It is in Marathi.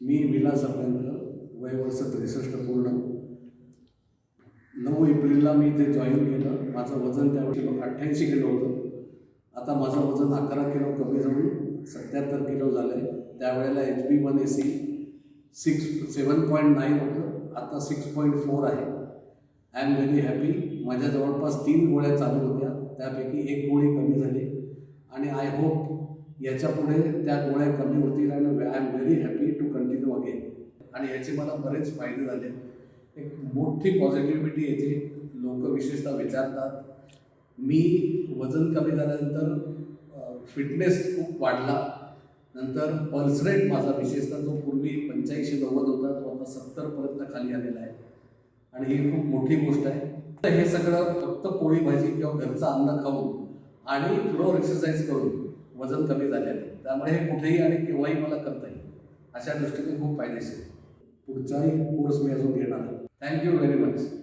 मी विलास अभ्यंकर वय वर्ष त्रेसष्ट पूर्ण. नऊ एप्रिलला मी इथे जॉईन केलं. माझं वजन त्यावेळी अठ्ठ्याऐंशी किलो होतं. आता माझं वजन अकरा किलो कमी जाऊन सत्याहत्तर किलो झालं आहे त्यावेळेला H B one A C six seven point nine होतं. आता सिक्स पॉईंट फोर आहे. आय एम व्हेरी हॅपी माझ्या जवळपास तीन गोळ्या चालू होत्या. त्यापैकी एक गोळी कमी झाली. आणि आय होप याच्यापुढे त्या गोळ्या कमी होतील आणि I am very happy to continue again आणि याचे मला बरेच फायदे झाले. एक मोठी पॉझिटिव्हिटी येते. लोक विशेषतः विचारतात. मी वजन कमी झाल्यानंतर फिटनेस खूप वाढला. नंतर पल्स रेट माझा विशेषतः जो पूर्वी पंच्याऐंशी नव्वद होता तो आता सत्तरपर्यंत खाली आलेला आहे. आणि ही खूप मोठी गोष्ट आहे. तर हे सगळं फक्त पोळी भाजी किंवा घरचं अन्न खाऊन आणि फ्लोअर एक्सरसाइज करून वजन कमी झालेलं आहे. त्यामुळे हे कुठेही आणि केव्हाही मला करता येईल. अशा दृष्टीने खूप फायदेशीर आहे. पुढचाही कोर्स मी अजून घेणार आहे थँक्यू व्हेरी मच